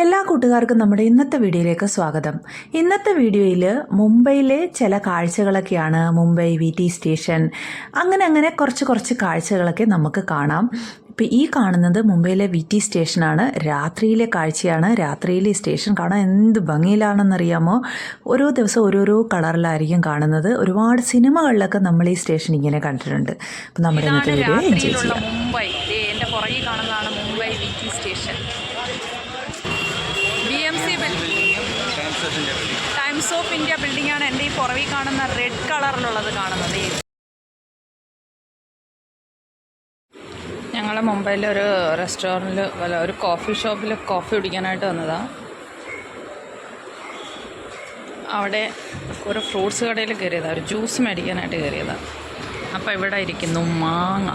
എല്ലാ കൂട്ടുകാർക്കും നമ്മുടെ ഇന്നത്തെ വീഡിയോയിലേക്ക് സ്വാഗതം. ഇന്നത്തെ വീഡിയോയിൽ മുംബൈയിലെ ചില കാഴ്ചകളൊക്കെയാണ് മുംബൈ വി ടി സ്റ്റേഷൻ. അങ്ങനെ അങ്ങനെ കുറച്ച് കുറച്ച് കാഴ്ചകളൊക്കെ നമുക്ക് കാണാം. ഇപ്പം ഈ കാണുന്നത് മുംബൈയിലെ വി ടി സ്റ്റേഷനാണ്. രാത്രിയിലെ കാഴ്ചയാണ്. രാത്രിയിലെ സ്റ്റേഷൻ കാണാൻ എന്ത് ഭംഗിയിലാണെന്നറിയാമോ? ഓരോ ദിവസം ഓരോരോ കളറിലായിരിക്കും കാണുന്നത്. ഒരുപാട് സിനിമകളിലൊക്കെ നമ്മൾ ഈ സ്റ്റേഷൻ ഇങ്ങനെ കണ്ടിട്ടുണ്ട്. അപ്പം നമ്മുടെ ഇന്നത്തെ വീഡിയോ എൻജോയ് ചെയ്യാം. മുംബൈ. ദേ എന്റെ പുറകിൽ കാണുന്നതാണ് Mumbai V T station B M C Times of India building ആണ് എന്റെ ഈ പുറകിൽ കാണുന്ന റെഡ് കളറിലുള്ളത് കാണുന്നത് ഈ ഞങ്ങൾ മുംബൈയിലെ ഒരു റെസ്റ്റോറന്റിൽ അല്ല ഒരു കോഫി ഷോപ്പിൽ കോഫി കുടിക്കാനായിട്ട് വന്നതാണ് അവിടെ ഒരു ഫ്രൂട്ട്സ് കടയിൽ കയറിയതാണ് ഒരു ജ്യൂസ് മേടിക്കാനായിട്ട് കയറിയതാണ് അപ്പോൾ ഇവിടെ ഇരിക്കുന്നു മാങ്ങ.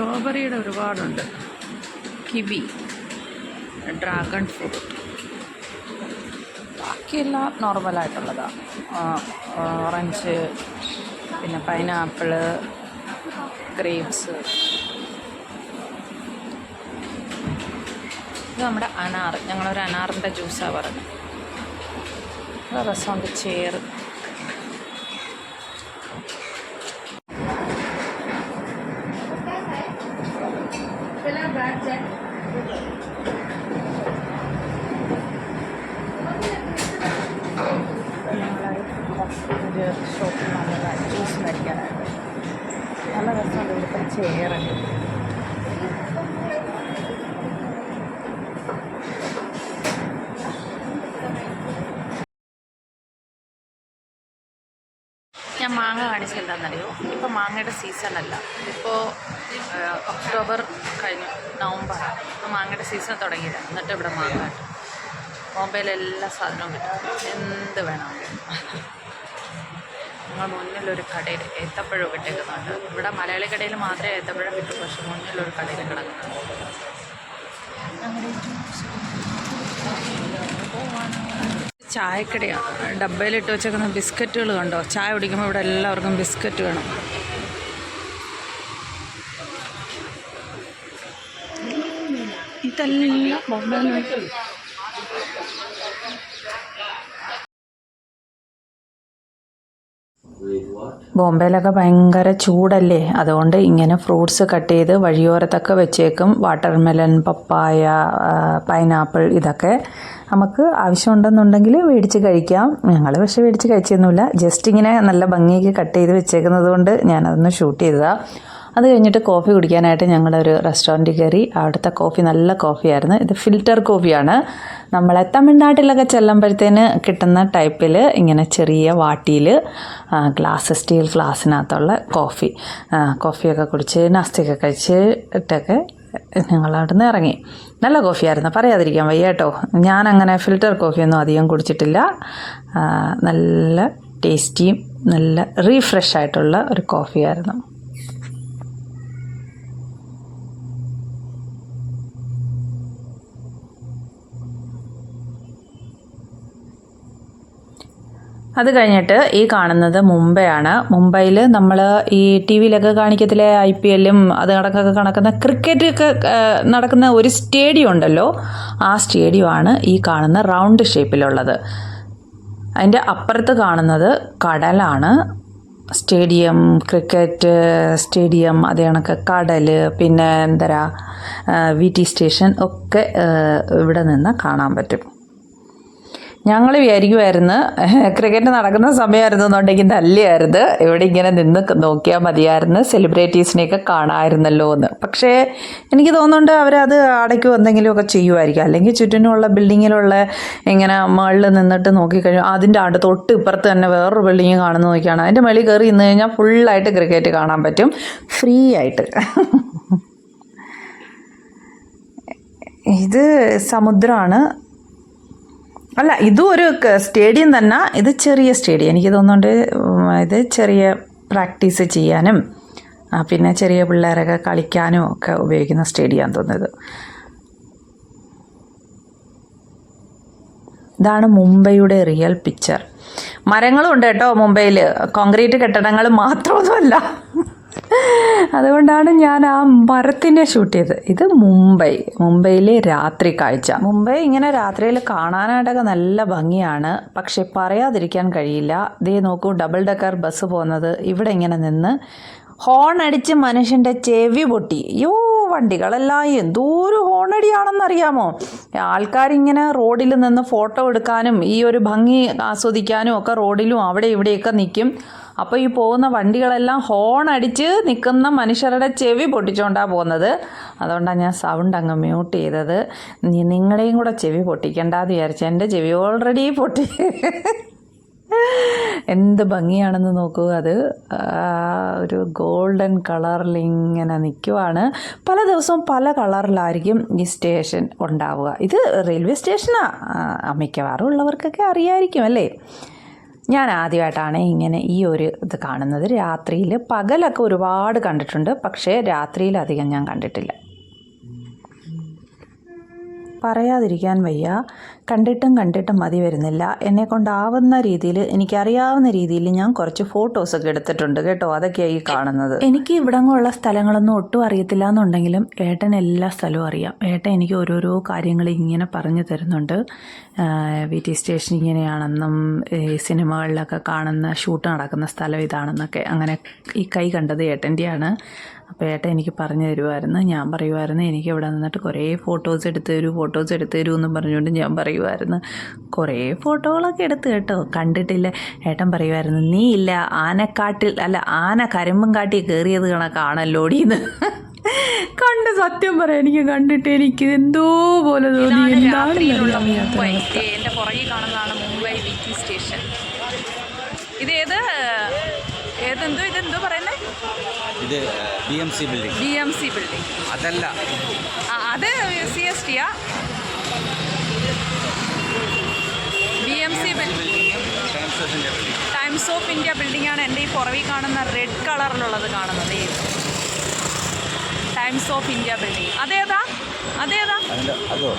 സ്ട്രോബെറിയുടെ ഒരുപാടുണ്ട്. Kiwi dragon fruit. ബാക്കിയെല്ലാം നോർമലായിട്ടുള്ളതാണ് ഓറഞ്ച് പിന്നെ പൈനാപ്പിൾ ഗ്രേപ്സ്. ഇത് നമ്മുടെ അനാർ ഞങ്ങളൊരു അനാറിന്റെ ജ്യൂസാണ് പറഞ്ഞത്. അത് രസമുണ്ട് ചേർ. നമ്മൾ ജ്യൂസ് മേടിക്കാനായിട്ട് നല്ല രസമുണ്ട് ഇവിടുത്തെ ചെയറൊക്കെ ഞാൻ മാങ്ങ കാണിച്ചെന്താണെന്നറിയോ ഇപ്പോൾ മാങ്ങയുടെ സീസൺ അല്ല. ഇപ്പോൾ ഒക്ടോബർ കഴിഞ്ഞു നവംബർ ഇപ്പോൾ മാങ്ങയുടെ സീസൺ തുടങ്ങിയില്ല. എന്നിട്ട് ഇവിടെ മാങ്ങ കിട്ടും. ബോംബെയിലെല്ലാ സാധനവും കിട്ടും. എന്ത് വേണമെങ്കിലും ഞങ്ങൾ മുന്നിലൊരു കടയിൽ ഏത്തപ്പഴം ഇട്ടേക്കുന്നുണ്ട്. ഇവിടെ മലയാളി കടയിൽ മാത്രമേ ഏത്തപ്പഴം കിട്ടൂ പക്ഷെ മുന്നിലൊരു കടയിൽ കിടക്കുന്നുണ്ട്. ചായക്കടയാണ് ഡബ്ബയിലിട്ട് വെച്ചേക്കുന്ന ബിസ്ക്കറ്റുകൾ കണ്ടോ? ചായ കുടിക്കുമ്പോൾ ഇവിടെ എല്ലാവർക്കും ബിസ്ക്കറ്റ് വേണം. ഇതെല്ലാം ബൊമ്മ ബോംബെയിലൊക്കെ ഭയങ്കര ചൂടല്ലേ? അതുകൊണ്ട് ഇങ്ങനെ ഫ്രൂട്ട്സ് കട്ട് ചെയ്ത് വഴിയോരത്തൊക്കെ വെച്ചേക്കും. വാട്ടർമെലൺ പപ്പായ പൈനാപ്പിൾ ഇതൊക്കെ നമുക്ക് ആവശ്യമുണ്ടെന്നുണ്ടെങ്കിൽ മേടിച്ച് കഴിക്കാം. ഞങ്ങൾ പക്ഷേ മേടിച്ച് കഴിച്ചൊന്നുമില്ല. ജസ്റ്റ് ഇങ്ങനെ നല്ല ഭംഗിക്ക് കട്ട് ചെയ്ത് വെച്ചേക്കുന്നത് കൊണ്ട് ഞാനതൊന്ന് ഷൂട്ട് ചെയ്തതാണ് അത് കഴിഞ്ഞിട്ട് കോഫി കുടിക്കാനായിട്ട് ഞങ്ങളൊരു റെസ്റ്റോറന്റിൽ കയറി. അവിടുത്തെ കോഫി നല്ല കോഫിയായിരുന്നു. ഇത് ഫിൽറ്റർ കോഫിയാണ്. നമ്മളെ തമിഴ്നാട്ടിലൊക്കെ ചെല്ലുമ്പോഴത്തേന് കിട്ടുന്ന ടൈപ്പിൽ ഇങ്ങനെ ചെറിയ വാട്ടിയിൽ ഗ്ലാസ് സ്റ്റീൽ ഗ്ലാസ്സിനകത്തുള്ള കോഫി. കോഫിയൊക്കെ കുടിച്ച് നാസ്തിയൊക്കെ കഴിച്ചിട്ടൊക്കെ ഞങ്ങൾ അവിടെ നിന്ന് ഇറങ്ങി. നല്ല കോഫിയായിരുന്നു. പറയാതിരിക്കാൻ വയ്യ കേട്ടോ. ഞാനങ്ങനെ ഫിൽറ്റർ കോഫിയൊന്നും അധികം കുടിച്ചിട്ടില്ല. നല്ല ടേസ്റ്റിയും നല്ല റീഫ്രഷ് ആയിട്ടുള്ള ഒരു കോഫിയായിരുന്നു. അത് കഴിഞ്ഞിട്ട് ഈ കാണുന്നത് മുംബൈയാണ്. മുംബൈയിൽ നമ്മൾ ഈ ടി വിയിലൊക്കെ കാണിക്കത്തിലെ ഐ പി എല്ലും അത് കണക്കൊക്കെ കണക്കുന്ന ക്രിക്കറ്റ് ഒക്കെ നടക്കുന്ന ഒരു സ്റ്റേഡിയം ഉണ്ടല്ലോ. ആ സ്റ്റേഡിയമാണ് ഈ കാണുന്ന റൗണ്ട് ഷേപ്പിലുള്ളത്. അതിന്റെ അപ്പുറത്ത് കാണുന്നത് കടലാണ്. സ്റ്റേഡിയം ക്രിക്കറ്റ് സ്റ്റേഡിയം അതേ കണക്ക് കടൽ പിന്നെ എന്തരാ വി ടി സ്റ്റേഷൻ ഒക്കെ ഇവിടെ നിന്ന് കാണാൻ പറ്റും. ഞങ്ങൾ വിചാരിക്കുമായിരുന്നു ക്രിക്കറ്റ് നടക്കുന്ന സമയമായിരുന്നു എന്നുണ്ടെങ്കിൽ നല്ലതായിരുന്നു ഇവിടെ ഇങ്ങനെ നിന്ന് നോക്കിയാൽ മതിയായിരുന്നു. സെലിബ്രിറ്റീസിനെയൊക്കെ കാണാമായിരുന്നല്ലോ എന്ന്. പക്ഷേ എനിക്ക് തോന്നുന്നുണ്ട് അവരത് അടയ്ക്കും എന്തെങ്കിലുമൊക്കെ ചെയ്യുമായിരിക്കും അല്ലെങ്കിൽ ചുറ്റിനുമുള്ള ബിൽഡിങ്ങിലുള്ള ഇങ്ങനെ മുകളിൽ നിന്നിട്ട് നോക്കിക്കഴിഞ്ഞാൽ അതിന്റെ അടുത്ത് തൊട്ട് ഇപ്പുറത്ത് തന്നെ വേറൊരു ബിൽഡിങ് കാണുന്ന നോക്കിയാണ്. അതിന്റെ മേളിൽ കയറി ഇന്ന് കഴിഞ്ഞാൽ ഫുള്ളായിട്ട് ക്രിക്കറ്റ് കാണാൻ പറ്റും. ഫ്രീ ആയിട്ട്. ഇത് സമുദ്രമാണ്. അല്ല ഇതും ഒരു സ്റ്റേഡിയം തന്നെ. ഇത് ചെറിയ സ്റ്റേഡിയം. എനിക്ക് തോന്നുന്നുണ്ട് ഇത് ചെറിയ പ്രാക്ടീസ് ചെയ്യാനും പിന്നെ ചെറിയ പിള്ളേരൊക്കെ കളിക്കാനും ഒക്കെ ഉപയോഗിക്കുന്ന സ്റ്റേഡിയമാണ് തോന്നുന്നത്. ഇതാണ് മുംബൈയുടെ റിയൽ പിക്ചർ മരങ്ങളും ഉണ്ട് കേട്ടോ മുംബൈയിൽ കോൺക്രീറ്റ് കെട്ടിടങ്ങൾ മാത്രമൊന്നുമല്ല. അതുകൊണ്ടാണ് ഞാൻ ആ മരത്തിനെ ഷൂട്ട് ചെയ്തത്. ഇത് മുംബൈ. മുംബൈയിലെ രാത്രി കാഴ്ച. മുംബൈ ഇങ്ങനെ രാത്രിയിൽ കാണാനായിട്ടൊക്കെ നല്ല ഭംഗിയാണ്. പക്ഷെ പറയാതിരിക്കാൻ കഴിയില്ല. ദേ നോക്കൂ ഡബിൾ ഡെക്കർ ബസ് പോകുന്നത് ഇവിടെ ഇങ്ങനെ നിന്ന് ഹോൺ അടിച്ച് മനുഷ്യന്റെ ചെവി പൊട്ടി. യോ വണ്ടികളെല്ലാം എന്തോരു ഹോണടിയാണെന്നറിയാമോ ആൾക്കാരിങ്ങനെ റോഡിൽ നിന്ന് ഫോട്ടോ എടുക്കാനും ഈ ഒരു ഭംഗി ആസ്വദിക്കാനും ഒക്കെ റോഡിലും അവിടെ ഇവിടെയൊക്കെ നിൽക്കും. അപ്പോൾ ഈ പോകുന്ന വണ്ടികളെല്ലാം ഹോൺ അടിച്ച് നിൽക്കുന്ന മനുഷ്യരുടെ ചെവി പൊട്ടിച്ചുകൊണ്ടാണ് പോകുന്നത്. അതുകൊണ്ടാണ് ഞാൻ സൗണ്ട് അങ്ങ് മ്യൂട്ട് ചെയ്തത്. നിങ്ങളുടെയും കൂടെ ചെവി പൊട്ടിക്കണ്ടെന്ന് വിചാരിച്ചു എന്റെ ചെവി ഓൾറെഡി പൊട്ടി. എന്ത് ഭംഗിയാണെന്ന് നോക്കൂ. അത് ഒരു ഗോൾഡൻ കളറിൽ ഇങ്ങനെ നിൽക്കുവാണ്. പല ദിവസവും പല കളറിലായിരിക്കും ഈ സ്റ്റേഷൻ ഉണ്ടാവുക. ഇത് റെയിൽവേ സ്റ്റേഷനാണ് മിക്കവാറും ഉള്ളവർക്കൊക്കെ അറിയായിരിക്കും അല്ലേ? ഞാൻ ആദ്യമായിട്ടാണ് ഇങ്ങനെ ഈ ഒരു ഇത് കാണുന്നത്. രാത്രിയിൽ പകലൊക്കെ ഒരുപാട് കണ്ടിട്ടുണ്ട്. പക്ഷേ രാത്രിയിൽ അധികം ഞാൻ കണ്ടിട്ടില്ല. പറയാതിരിക്കാൻ വയ്യ. കണ്ടിട്ടും കണ്ടിട്ടും മതി വരുന്നില്ല. എന്നെ കൊണ്ടാവുന്ന രീതിയിൽ എനിക്കറിയാവുന്ന രീതിയിൽ ഞാൻ കുറച്ച് ഫോട്ടോസൊക്കെ എടുത്തിട്ടുണ്ട് കേട്ടോ. അതൊക്കെയാണ് ഈ കാണുന്നത്. എനിക്ക് ഇവിടങ്ങളുള്ള സ്ഥലങ്ങളൊന്നും ഒട്ടും അറിയത്തില്ല എന്നുണ്ടെങ്കിലും ഏട്ടൻ എല്ലാ സ്ഥലവും അറിയാം. ഏട്ടൻ എനിക്ക് ഓരോരോ കാര്യങ്ങൾ ഇങ്ങനെ പറഞ്ഞു തരുന്നുണ്ട്. വി ടി സ്റ്റേഷൻ ഇങ്ങനെയാണെന്നും സിനിമകളിലൊക്കെ കാണുന്ന ഷൂട്ട് നടക്കുന്ന സ്ഥലം ഇതാണെന്നൊക്കെ. അങ്ങനെ ഈ കൈ കണ്ടത് ഏട്ടന്റെയാണ്. അപ്പോൾ ഏട്ടാ എനിക്ക് പറഞ്ഞു തരുമായിരുന്നു ഞാൻ പറയുമായിരുന്നു എനിക്ക് ഇവിടെ നിന്നിട്ട് കുറേ ഫോട്ടോസ് എടുത്തു തരൂ ഫോട്ടോസ് എടുത്തു തരൂ എന്നും പറഞ്ഞുകൊണ്ട് ഞാൻ പറയുമായിരുന്നു കുറേ ഫോട്ടോകളൊക്കെ എടുത്ത് കേട്ടോ. കണ്ടിട്ടില്ല. ഏട്ടൻ പറയുമായിരുന്നു നീ ഇല്ല ആനക്കാട്ടിൽ അല്ല ആന കരിമ്പും കാട്ടി കയറിയത് കണക്കാണല്ലോടിന്ന് കണ്ട് സത്യം പറയാം എനിക്ക് കണ്ടിട്ട് എനിക്ക് എന്തോ പോലെ തോന്നി. എന്താണ് പുറകിൽ കാണുന്നതാണ് ഇത് B M C building B M C building അതല്ല. അത് C S ടിയാ B M C building Times of India building ആണ് എന്റെ ഈ പുറവിൽ കാണുന്ന റെഡ് കളറിലുള്ളത് കാണുന്നത്. ഈ ടൈംസ് ഓഫ് ഇന്ത്യ ബിൽഡിംഗ് അതേതാ? അതേതാ അതോ.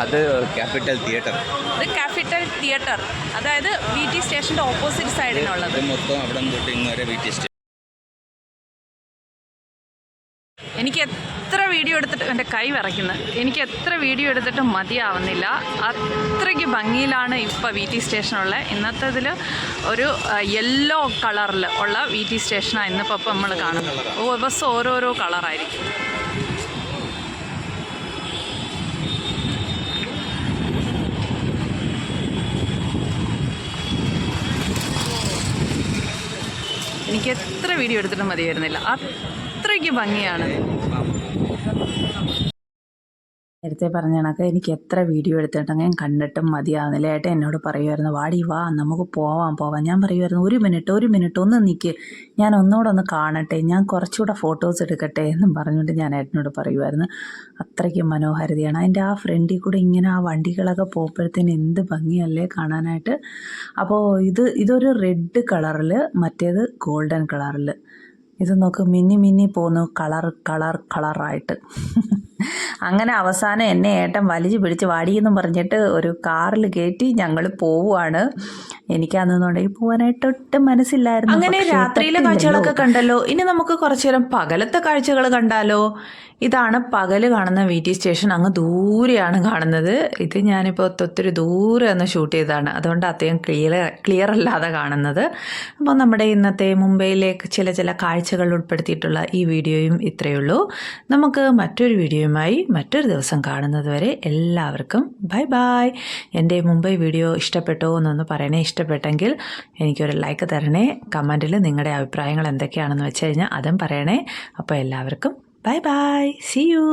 അത് ക്യാപിറ്റൽ തിയേറ്റർ ഇത് ക്യാപിറ്റൽ തിയേറ്റർ അതായത് വി ടി സ്റ്റേഷന്റെ ഓപ്പോസിറ്റ് സൈഡിനുള്ളത് മൊത്തം അവിടെ തൊട്ട് ഇങ്ങ് വരെ വി ടി എനിക്ക് എത്ര വീഡിയോ എടുത്തിട്ട് എന്റെ കൈ വിറയ്ക്കുന്നത്? എനിക്ക് എത്ര വീഡിയോ എടുത്തിട്ടും മതിയാവുന്നില്ല. അത്രയ്ക്ക് ഭംഗിയിലാണ് ഇപ്പോൾ വി ടി സ്റ്റേഷനുള്ള ഇന്നത്തേതിൽ ഒരു യെല്ലോ കളറിൽ ഉള്ള വി ടി സ്റ്റേഷനാണ് ഇന്നിപ്പോൾ ഇപ്പം നമ്മൾ കാണുന്നത്. ഓ ബസ് ഓരോരോ കളറായിരിക്കും. എനിക്ക് എത്ര വീഡിയോ എടുത്തിട്ടും മതിയായിരുന്നില്ല. അത്രയ്ക്ക് ഭംഗിയാണ്. നേരത്തെ പറഞ്ഞ കണക്ക് എനിക്ക് എത്ര വീഡിയോ എടുത്തിട്ടുണ്ടെങ്കിൽ കണ്ടിട്ടും മതിയാവുന്നില്ല. ഏട്ടൻ എന്നോട് പറയുമായിരുന്നു വാടി വാ നമുക്ക് പോവാം പോവാം. ഞാൻ പറയുമായിരുന്നു ഒരു മിനിറ്റ് ഒരു മിനിറ്റ് ഒന്ന് നിൽക്ക് ഞാൻ ഒന്നുകൂടെ ഒന്ന് കാണട്ടെ ഞാൻ കുറച്ചുകൂടെ ഫോട്ടോസ് എടുക്കട്ടെ എന്നും പറഞ്ഞുകൊണ്ട് ഞാൻ ഏട്ടനോട് പറയുമായിരുന്നു അത്രയ്ക്ക് മനോഹാരിതയാണ്. അതിന്റെ ആ ഫ്രണ്ടിൽ കൂടെ ഇങ്ങനെ ആ വണ്ടികളൊക്കെ പോകുമ്പോഴത്തേന് എന്ത് ഭംഗിയല്ലേ കാണാനായിട്ട്. അപ്പോൾ ഇത് ഇതൊരു റെഡ് കളറിൽ മറ്റേത് ഗോൾഡൻ കളറിൽ ഇത് നോക്ക് മിന്നി മിന്നി പോകുന്നു കളർ കളർ കളറായിട്ട്. അങ്ങനെ അവസാനം എന്നെ ഏട്ടൻ വലിച്ചു പിടിച്ച് വാടിയെന്നും പറഞ്ഞിട്ട് ഒരു കാറിൽ കയറ്റി ഞങ്ങൾ പോവുകയാണ് എനിക്കതെന്നുണ്ടെങ്കിൽ പോകാനായിട്ട് ഒട്ടും മനസ്സില്ലായിരുന്നു. അങ്ങനെ രാത്രിയിലെ കാഴ്ചകളൊക്കെ കണ്ടല്ലോ. ഇനി നമുക്ക് കുറച്ചു നേരം പകലത്തെ കാഴ്ചകൾ കണ്ടാലോ? ഇതാണ് പകൽ കാണുന്ന വി ടി സ്റ്റേഷൻ. അങ്ങ് ദൂരെയാണ് കാണുന്നത്. ഇത് ഞാനിപ്പോൾ ഒത്തിരി ദൂരെ ഒന്ന് ഷൂട്ട് ചെയ്തതാണ്. അതുകൊണ്ട് അത്രയും ക്ലിയർ ക്ലിയർ അല്ലാതെ കാണുന്നത്. അപ്പോൾ നമ്മുടെ ഇന്നത്തെ മുംബൈയിലേക്ക് ചില ചില കാഴ്ചകൾ ഉൾപ്പെടുത്തിയിട്ടുള്ള ഈ വീഡിയോയും ഇത്രയേ ഉള്ളൂ. നമുക്ക് മറ്റൊരു വീഡിയോയുമായി മറ്റൊരു ദിവസം കാണുന്നത് വരെ എല്ലാവർക്കും ബൈ ബൈ. എന്റെ മുംബൈ വീഡിയോ ഇഷ്ടപ്പെട്ടോ എന്നൊന്ന് പറയണേ ഇഷ്ടപ്പെട്ടെങ്കിൽ എനിക്കൊരു ലൈക്ക് തരണേ. കമന്റിൽ നിങ്ങളുടെ അഭിപ്രായങ്ങൾ എന്തൊക്കെയാണെന്ന് വെച്ച് കഴിഞ്ഞാൽ അതും പറയണേ. അപ്പോൾ എല്ലാവർക്കും ബൈ ബൈ. C U